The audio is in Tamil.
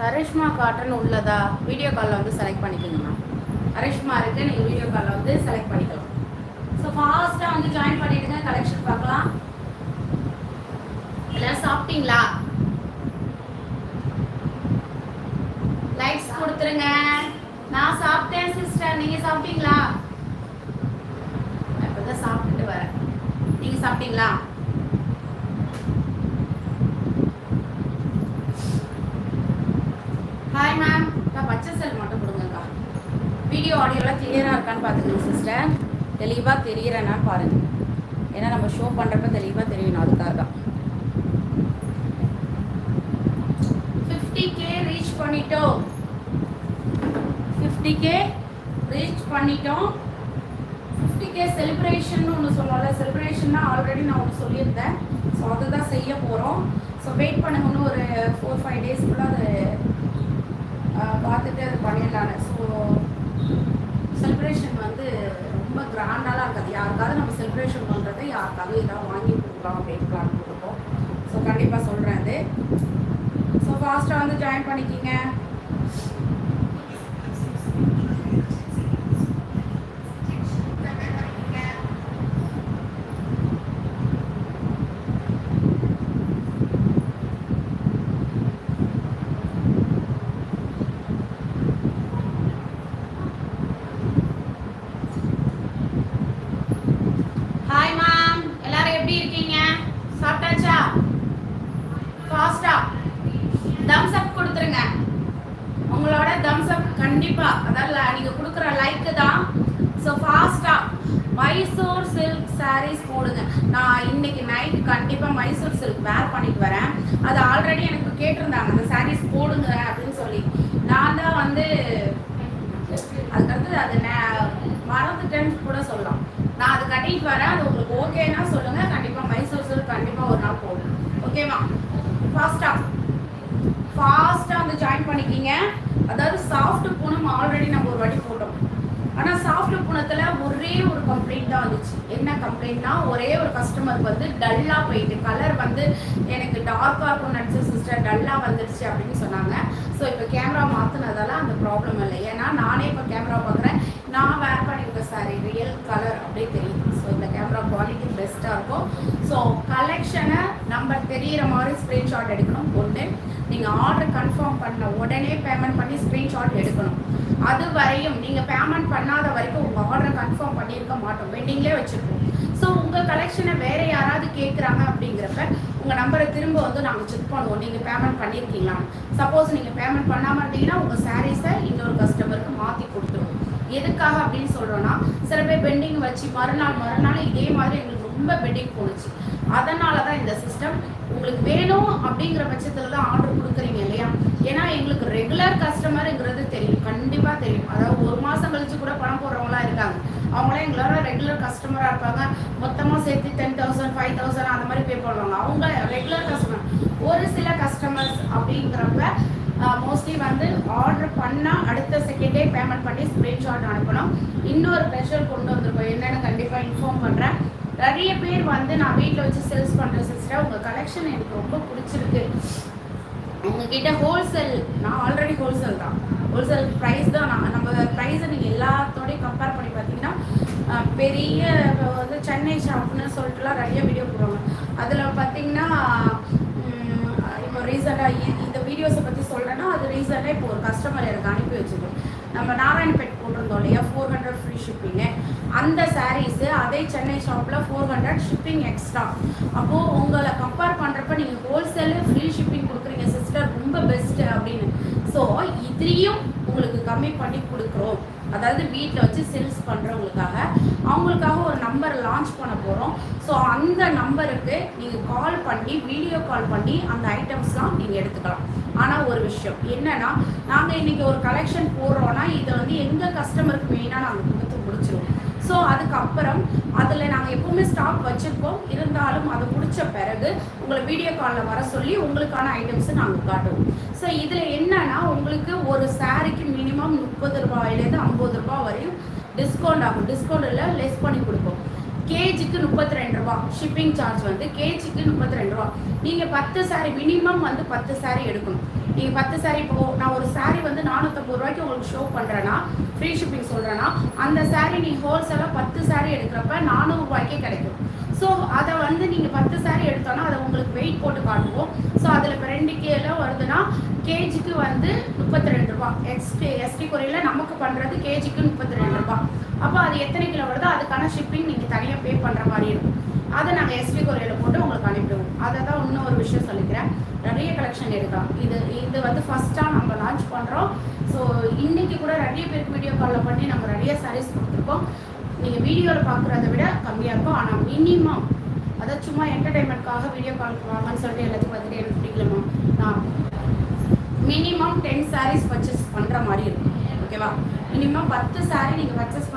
கரிஷ்மா காட்டன் உள்ளதா? வீடியோ காலில் வந்து செலக்ட் பண்ணிக்கோங்க மேம் கரிஷ்மா இருக்குது நீங்கள் வீடியோ காலில் வந்து செலக்ட் பண்ணிக்கலாம். ஸோ ஃபாஸ்ட்டாக வந்து ஜாயின் பண்ணிவிடுங்க கலெக்ஷன் பார்க்கலாம். எல்லோரும் சாப்பிட்டீங்களா? லைக்ஸ் கொடுத்துருங்க. நான் சாப்பிட்டேன் சிஸ்டர் நீங்கள் சாப்பிட்டீங்களா? நான் இப்போதான் சாப்பிட்டுட்டு வரேன். நீங்கள் சாப்பிட்டீங்களா? ஹாய் மேம் அக்கா பச்சை செல் மட்டும் கொடுங்கக்கா. வீடியோ ஆடியோலாம் கிளியராக இருக்கான்னு பார்த்துக்கோங்க சிஸ்டர் தெளிவாக தெரிகிறேன்னா பாருங்க. ஏன்னா நம்ம ஷோ பண்ணுறப்ப தெளிவாக தெரியணும் அதுக்காக. தான் ஃபிஃப்டி கே ரீச் பண்ணிட்டோம். ஃபிஃப்டி கே ரீச் பண்ணிட்டோம். ஃபிஃப்டி கே செலிப்ரேஷன் ஒன்று சொல்லல செலிப்ரேஷன்னா ஆல்ரெடி நான் ஒன்று சொல்லியிருந்தேன். ஸோ அதை தான் செய்ய போகிறோம் ஸோ வெயிட் பண்ணுங்கன்னு ஒரு ஃபோர் ஃபைவ் டேஸ்க்குள்ளே அது பார்த்துட்டு அது பண்ணிடலான்னு ஸோ செலிப்ரேஷன் வந்து ரொம்ப கிராண்டாலாம் இருக்காது. யாருக்காவது நம்ம செலிப்ரேஷன் பண்ணுறது யாருக்காவது இதெல்லாம் வாங்கி கொடுக்கலாம் அப்படின்னு பிளான் கொடுப்போம் ஸோ கண்டிப்பாக சொல்கிறேன் அது ஸோ ஃபாஸ்ட்டாக வந்து ஜாயின் பண்ணிக்கிங்க ஹாய் மேம் எல்லாரும் எப்படி இருக்கீங்க சாப்பிட்டாச்சா ஃபாஸ்டா தம்ஸ் அப் கொடுத்துருங்க உங்களோட தம்ஸ் அப் கண்டிப்பா. அதாவது நீங்க கொடுக்குற லைக் தான். ஸோ ஃபாஸ்டா மைசூர் சில்க் சாரீஸ் போடுங்க. நான் இன்னைக்கு நைட் கண்டிப்பா மைசூர் சில்க் வேர் பண்ணிட்டு வரேன். அது ஆல்ரெடி எனக்கு கேட்டிருந்தாங்க அந்த சாரீஸ் போடுங்க அப்படின்னு சொல்லி. நான் தான் வந்து அதுக்கடுத்து அது மறந்துட்டேன்னு கூட சொல்லலாம். நான் அது கட்டிட்டு வரேன். அது உங்களுக்கு ஓகேன்னா சொல்லுங்க. கண்டிப்பா மைசூர் சில்க் கண்டிப்பா ஒரு நாள் போடுங்க. ஓகேவா ஃபாஸ்டா ஃபாஸ்டா வந்து ஜாயின் பண்ணிக்கிங்க. அதாவது சாஃப்ட் பூனம் ஆல்ரெடி நம்ம ஒரு வாட்டி போட்டோம். ஆனால் சாஃப்ட் பூனத்தில் ஒரே ஒரு கம்ப்ளைண்ட் தான் வந்துச்சு. என்ன கம்ப்ளைண்ட்னா ஒரே ஒரு கஸ்டமருக்கு வந்து டல்லாக போயிட்டு கலர் வந்து எனக்கு டார்க்காக இருக்கும் நடிச்ச சிஸ்டர் டல்லாக வந்துடுச்சு அப்படின்னு சொன்னாங்க. ஸோ இப்போ கேமரா மாற்றினதால அந்த ப்ராப்ளம் இல்லை. ஏன்னா நானே இப்போ கேமரா பார்க்குறேன் நான் வேர் பண்ணியிருக்க சாரி ரியல் கலர் அப்படியே தெரியுது. ஸோ இந்த கேமரா குவாலிட்டி பெஸ்ட்டாக இருக்கும். ஸோ கலெக்ஷனை நம்ம தெரியிற மாதிரி ஸ்க்ரீன்ஷாட் எடுக்கணும் ஒன்று நீங்கள் ஆர்டர் கன்ஃபார்ம் பண்ண உடனே பேமெண்ட் பண்ணி ஸ்க்ரீன்ஷாட் எடுக்கணும். அது வரையும் நீங்கள் பேமெண்ட் பண்ணாத வரைக்கும் உங்கள் ஆர்டரை கன்ஃபார்ம் பண்ணியிருக்க மாட்டோம். வெட்டிங்லேயே வச்சுருக்கோம் ஸோ உங்கள் கலெக்ஷனை வேற யாராவது கேட்குறாங்க அப்படிங்கிறப்ப உங்கள் நம்பரை திரும்ப வந்து நாங்கள் செக் பண்ணுவோம். நீங்கள் பேமெண்ட் பண்ணியிருக்கீங்களா சப்போஸ் நீங்கள் பேமெண்ட் பண்ணாமல் இருந்தீங்கன்னா உங்கள் சாரீஸை இன்னொரு கஸ்டமருக்கு மாற்றி கொடுத்துருவோம். எதுக்காக அப்படின்னு சொல்கிறோன்னா சில பேர் பெண்டிங் வச்சு மறுநாள் மறுநாள் இதே மாதிரி எங்களுக்கு ரொம்ப பெட்டிங் போணுச்சு. அதனால தான் இந்த சிஸ்டம் உங்களுக்கு வேணும் அப்படிங்கிற பட்சத்தில் தான் ஆர்டர் கொடுக்குறீங்க இல்லையா? ஏன்னா எங்களுக்கு ரெகுலர் கஸ்டமருங்கிறது தெரியும். கண்டிப்பாக தெரியும். அதாவது ஒரு மாதம் கழிச்சு கூட பணம் போடுறவங்களாம் இருக்காங்க. அவங்களாம் எங்களோட ரெகுலர் கஸ்டமராக இருப்பாங்க. மொத்தமாக சேர்த்து டென் தௌசண்ட் ஃபைவ் தௌசண்ட் அந்த மாதிரி பே பண்ணுவாங்க. அவங்க ரெகுலர் கஸ்டமர் ஒரு சில கஸ்டமர்ஸ் அப்படிங்கிறப்ப மோஸ்ட்லி வந்து ஆர்டர் பண்ணால் அடுத்த செகண்டே பேமெண்ட் பண்ணி ஸ்க்ரீன்ஷாட் அனுப்பணும். இன்னொரு ஸ்பெஷல் கொண்டு வந்திருக்கோம். என்னென்னு கண்டிப்பாக இன்ஃபார்ம் பண்ணுறேன் நிறைய பேர் வந்து நான் வீட்டில் வச்சு சேல்ஸ் பண்ணுறேன் சிஸ்டர் உங்கள் கலெக்ஷன் எனக்கு ரொம்ப பிடிச்சிருக்கு. உங்ககிட்ட ஹோல்சேல் நான் ஆல்ரெடி ஹோல்சேல் தான். ஹோல்சேல் ப்ரைஸ் தான் நான் நம்ம ப்ரைஸை நீங்கள் எல்லாத்தோடையும் கம்பேர் பண்ணி பார்த்தீங்கன்னா பெரிய வந்து சென்னை ஷாப்னு சொல்லிட்டுலாம் நிறைய வீடியோ போடுவாங்க. அதில் பார்த்தீங்கன்னா இப்போ ரீசெண்டாக இந்த வீடியோஸை பற்றி சொல்கிறேன்னா அது ரீசெண்டாக இப்போ ஒரு கஸ்டமர் எனக்கு அனுப்பி வச்சுது நம்ம நாராயணபேட் போட்டிருந்தோம் இல்லையா? ஃபோர் ஹண்ட்ரட் ஃப்ரீ ஷிப்பிங்கு அந்த சாரீஸு அதே சென்னை ஷாப்பில் ஃபோர் ஹண்ட்ரட் ஷிப்பிங் எக்ஸ்ட்ரா அப்போது உங்களை கம்பேர் பண்ணுறப்ப நீங்கள் ஹோல்சேலு ஃப்ரீ ஷிப்பிங் கொடுக்குறீங்க சிஸ்டர் ரொம்ப பெஸ்ட்டு அப்படின்னு. ஸோ இதையும் உங்களுக்கு கம்மி பண்ணி கொடுக்குறோம். அதாவது வீட்டில் வச்சு சேல்ஸ் பண்ணுறவங்களுக்காக அவங்களுக்காக ஒரு நம்பர் லான்ச் பண்ண போகிறோம் ஸோ அந்த நம்பருக்கு நீங்கள் கால் பண்ணி வீடியோ கால் பண்ணி அந்த ஐட்டம்ஸ்லாம் நீங்கள் எடுத்துக்கலாம். ஆனால் ஒரு விஷயம் என்னன்னா நாங்கள் இன்றைக்கி ஒரு கலெக்ஷன் போடுறோன்னா இதை வந்து எங்கள் கஸ்டமருக்கு மெயினாக நாங்கள் கொடுத்து முடிச்சிருவோம். ஸோ அதுக்கப்புறம் அதில் நாங்கள் எப்பவுமே ஸ்டாக் வச்சுருப்போம். இருந்தாலும் அதை முடிச்ச பிறகு உங்களை வீடியோ காலில் வர சொல்லி உங்களுக்கான ஐட்டம்ஸை நாங்கள் காட்டுவோம். ஸோ இதில் என்னன்னா உங்களுக்கு ஒரு சாரிக்கு மினிமம் முப்பது ரூபாயிலேருந்து ஐம்பது ரூபாய் வரையும் டிஸ்கவுண்ட் ஆகும். டிஸ்கவுண்ட் இல்லை லெஸ் பண்ணி கொடுப்போம். கேஜிக்கு முப்பத்தி ரெண்டு ரூபா. ஷிப்பிங் சார்ஜ் வந்து கேஜிக்கு முப்பத்தி ரெண்டு ரூபா. நீங்கள் பத்து சாரி மினிமம் வந்து பத்து சாரி எடுக்கணும். நீங்கள் பத்து சாரி இப்போ நான் ஒரு சாரி வந்து நானூற்றம்பது ரூபாய்க்கு உங்களுக்கு ஷோ பண்ணுறேன்னா ஃப்ரீ ஷிப்பிங் சொல்கிறேன்னா அந்த சாரி நீங்கள் ஹோல்சேலாக பத்து சாரி எடுக்கிறப்ப நானூறுரூவாய்க்கே கிடைக்கும். ஸோ அதை வந்து நீங்கள் பத்து சாரி எடுத்தோன்னா அதை உங்களுக்கு வெயிட் போட்டு காட்டுவோம். ஸோ அதில் இப்போ ரெண்டு கிலோ வருதுன்னா கேஜிக்கு வந்து முப்பத்தி ரெண்டு ரூபா எக்ஸ்டி எஸ்டி குறையில் நமக்கு பண்ணுறது கேஜிக்கு முப்பத்தி ரெண்டு ரூபா. அப்போ அது எத்தனை கிலோ வருதோ அதுக்கான ஷிப்பிங் நீங்கள் தனியாக பே பண்ணுற மாதிரி இருக்கும். அதை நாங்கள் எஸ்டி குறையில் போட்டு உங்களுக்கு அனுப்பிடுவோம். அதை தான் இன்னும் ஒரு விஷயம் சொல்லிக்கிறேன். நிறைய கலெக்ஷன் எடுக்கலாம். இது இது வந்து ஃபஸ்ட்டாக நம்ம லான்ச் பண்ணுறோம் ஸோ இன்னைக்கு கூட நிறைய பேருக்கு வீடியோ காலில் பண்ணி நம்ம நிறைய சாரீஸ் கொடுத்துருக்கோம். நீங்கள் வீடியோவில் பார்க்குறத விட கம்மியாக இருக்கும். ஆனால் மினிமம் அதாவது சும்மா என்டர்டைன்மெண்ட்காக வீடியோ கால் வாங்கன்னு சொல்லிட்டு எல்லாத்தையும் பார்த்துட்டு எனக்கு பிடிக்கலமா நான் மினிமம் டென் சாரீஸ் பர்ச்சேஸ் பண்ணுற மாதிரி இருக்கும். ஓகேவா மினிமம் பத்து சாரீ நீங்கள் பர்ச்சேஸ் பண்ண